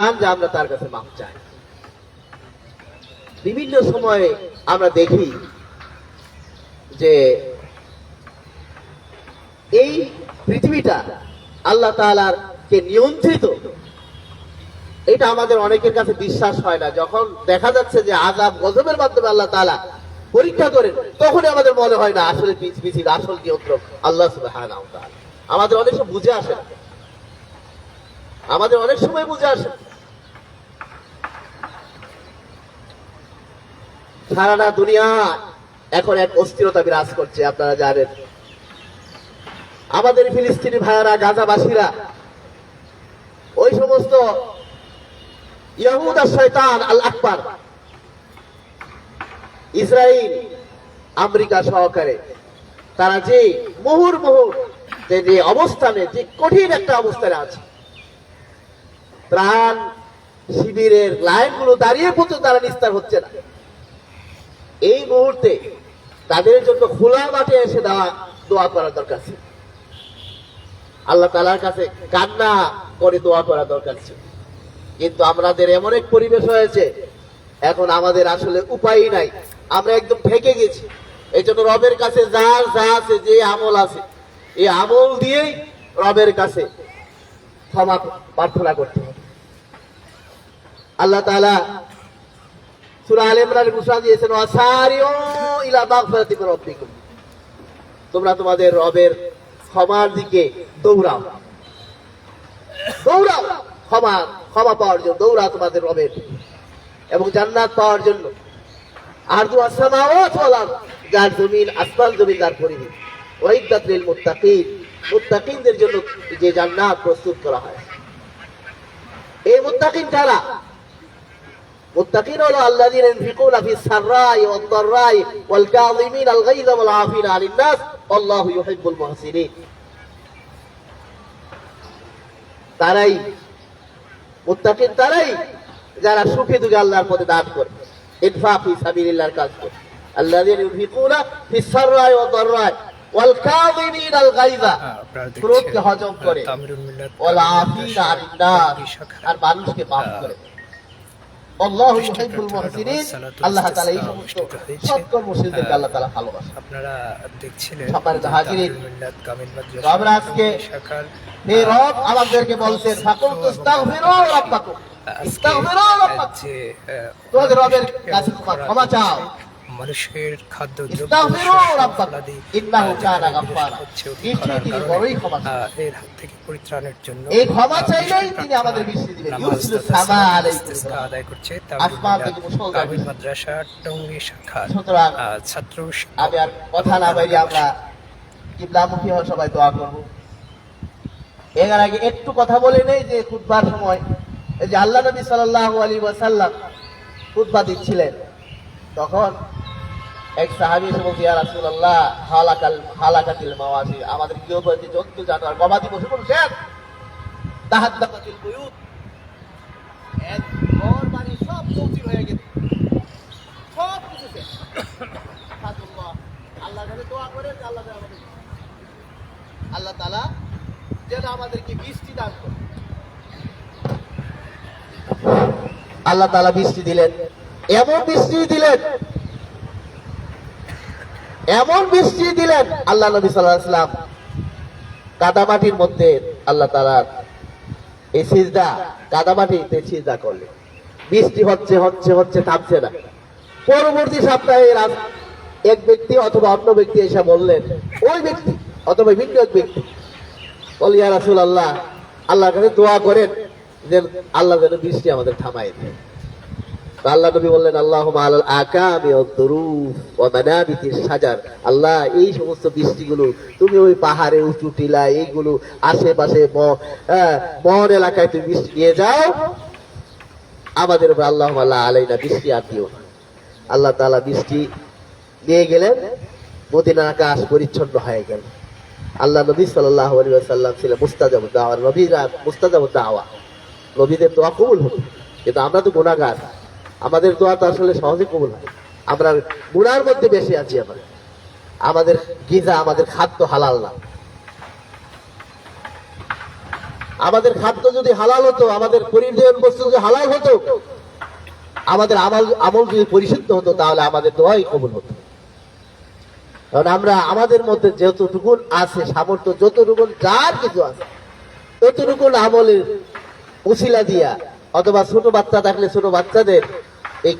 যে আমরা তার কাছে মাপ চাই। বিভিন্ন সময়ে আমরা দেখি যে এই পৃথিবীটা আল্লাহ তাআলার কে নিয়ন্ত্রিত, এটা আমাদের অনেকের কাছে বিশ্বাস হয় না। যখন দেখা যাচ্ছে যে আজাব গজবের মাধ্যমে আল্লাহ তাআলা পরীক্ষা করেন, তখনই আমাদের মনে হয় না আসলে পৃথিবী- পৃথিবীর আসল নিয়ন্ত্রক আল্লাহ তাআলা। আমাদের অনেক বুঝে আসে আমাদের অনেক সময় বুঝে আসে না। সারাটা দুনিয়া এখন এক অস্থিরতা বিরাজ করছে, আপনারা জানেন। আমাদের ফিলিস্তিনি ভাইয়ারা, গাজাবাসীরা, ওই সমস্ত ইয়াহুদ শয়তান, আল আকবার ইসরায়েল আমেরিকা সহকারে, তারা যে মুহুর মুহুর, যে যে অবস্থানে, যে কঠিন একটা অবস্থানে আছে, ত্রাণ শিবিরের লাইনগুলো দাঁড়িয়ে পর্যন্ত তারা নিস্তার হচ্ছে না। এই মুহূর্তে তাদের জন্য খোলা মাঠে এসে দেওয়া দোয়া করা দরকার ছিল। আল্লাহ তালার কাছে কান্না করে দোয়া করা দরকার ছিল। কিন্তু আমাদের এমন এক পরিবেশ হয়েছে, এখন আমাদের আসলে উপায় নাই। আমরা একদম ঠেকে গেছি। এই জন্য রবের কাছে যার যা আছে, যে আমল আছে, এই আমল দিয়েই রবের কাছে ক্ষমা প্রার্থনা করতে হবে। আল্লাহ তাআলা সূরা আলে ইমরান ঘোষণা দিয়েছেন, ওয়াসারিউ ইলা মাগফিরাতি রাব্বিকুম। তোমরা তোমাদের রবের ক্ষমার দিকে দৌড়াও। দৌড়াও, ক্ষমা ক্ষমা পাওয়ার জন্য দৌড়াও তোমাদের রবের। এবং জান্নাত পাওয়ার জন্য। আর দু আসসামাওয়াত ওয়াল যার জমিন আসমান জমিন তার পরিধি। ওয়াইদাত লিল মুত্তাকিন, মুত্তাকিনদের জন্য যে জান্নাত প্রস্তুত করা হয়। এই মুত্তাকিন কারা? মুত্তাকিন হলো আল্লাযীনা ইনফিকুনা ফিস সাররাই ওয়াদ দাররাই ওয়াল কাযিমিন আল গায়যা ওয়াল আফিনা আনিন নাস আল্লাহু ইউহিব্বুল মুহসিনিন। তারাই মুত্তাকিন তারাই যারা সুখে দুঃখে আল্লাহর পথে দান করে। ইনফাক ফি সাবিলিল্লাহর কাজ করে। আল্লাযীনা ইনফিকুনা ফিস সাররাই ওয়াদ দাররাই ওয়াল কাযিমিন আল গায়যা। হ্যাঁ, ক্রোধকে হজম করে। ওয়াল আফিনা আনিন নাস। আর মানুষকে মাফ করে। আল্লাহু আল্লাহ তাআলা এই সমস্ত সৎকর্মশীলদেরকে আল্লাহ তাআলা ভালোবাসেন। আপনারা দেখছিলেন আমরা আজকে- হে রব আমাদেরকে বলছেন ফাকুল তুস্তাগফিরু রাব্বাকুম। ইস্তাগফিরু রাব্বাকুম। তোমাদের রবের কাছে ক্ষমা চাও। মানুষের খাদ্য এর হাত থেকে পরিত্রাণের জন্য এই ক্ষমা চাইলেই তিনি আমাদের আদায় করছে। তামিল মাদ্রাসা টঙ্গী শাখার ছাত্র আমি আর কথা না বাইরে আমরা কিবলামুখী হওয়া সবাই দোয়া করব। এর আগে একটু কথা বলে নেই যে খুতবার সময় এই যে আল্লাহ নবী সাল্লাল্লাহু আলাইহি ওয়াসাল্লাম খুতবা দিচ্ছিলেন। তখন এক সাহাবী এসে বলছে, ইয়া রাসূলুল্লাহ, হালাকাল, হালাকাতিল মাওয়াসি আমাদের গৃহপতি জন্তু, জানোয়ার, গবাদি পশু কোনো শেষ? তাহাদ্দাকাতিল বুয়ুত এক ঘর হয়ে গেছে। সব কিছু আমাদের আল্লাহ তাআলা যেন আমাদেরকে বৃষ্টি দান করে। আল্লাহ তাআলা বৃষ্টি দিলেন। এমন বৃষ্টি দিলেন। এমন বৃষ্টি দিলেন আল্লাহ নবী সাল্লাম কাদামাটির মধ্যে আল্লাহ তাআলা এই সিজদা, কাদামাটিতে সিজদা করলেন। বৃষ্টি হচ্ছে হচ্ছে হচ্ছে, থামছে না। পরবর্তী সপ্তাহে এক ব্যক্তি অথবা অন্য ব্যক্তি এসে বললেন, ওই ব্যক্তি অথবা ভিন্ন এক ব্যক্তি বলিয়া রাসুল আল্লাহ আল্লাহর কাছে দোয়া করেন যে, আল্লাহ যেন বৃষ্টি আমাদের থামাই দেয়। আল্লাহ নবী বললেন, আল্লাহ ওয়াদ-দুরুফ ওয়া মানাবিতিস সাজার আল্লাহ, এই সমস্ত বৃষ্টিগুলো, তুমি ওই পাহাড়ে উঁচু টিলা, এইগুলো আশেপাশে বন এলাকায় তুমি বৃষ্টি নিয়ে যাও। আমাদের উপর আল্লাহ আল্লাহ আলাইনা বৃষ্টি আর দিও আল্লাহ তাআলা বৃষ্টি নিয়ে গেলেন, মদিনা আকাশ পরিচ্ছন্ন হয়ে গেল। আল্লাহ নবী সাল্লাল্লাহু আলাইহি ওয়াসাল্লাম ছিলেন মুস্তাজাব দাওয়া, নবীরা মুস্তাজাব দাওয়া। নবীদের তো কবুল হতো, কিন্তু আমরা তো গুণাগার আমাদের দোয়া তো আসলে সহজে কবুল হয়। আমরা গুণার মধ্যে বেশি আছি আমরা। আমাদের গিজা, আমাদের খাদ্য হালাল না। আমাদের খাদ্য যদি হালাল হতো, আমাদের পরিবহন বস্তু যদি হালাল হতো, আমাদের আমল আমল যদি পরিশুদ্ধ হতো, তাহলে আমাদের দোয়াই কবুল হতো। কারণ আমরা আমাদের মধ্যে যতটুকু আছে, সামর্থ্য, যতটুকু যার কিছু আছে, ততটুকু আমলের উসিলা দিয়া অথবা ছোট বাচ্চা থাকলে ছোট বাচ্চাদের এই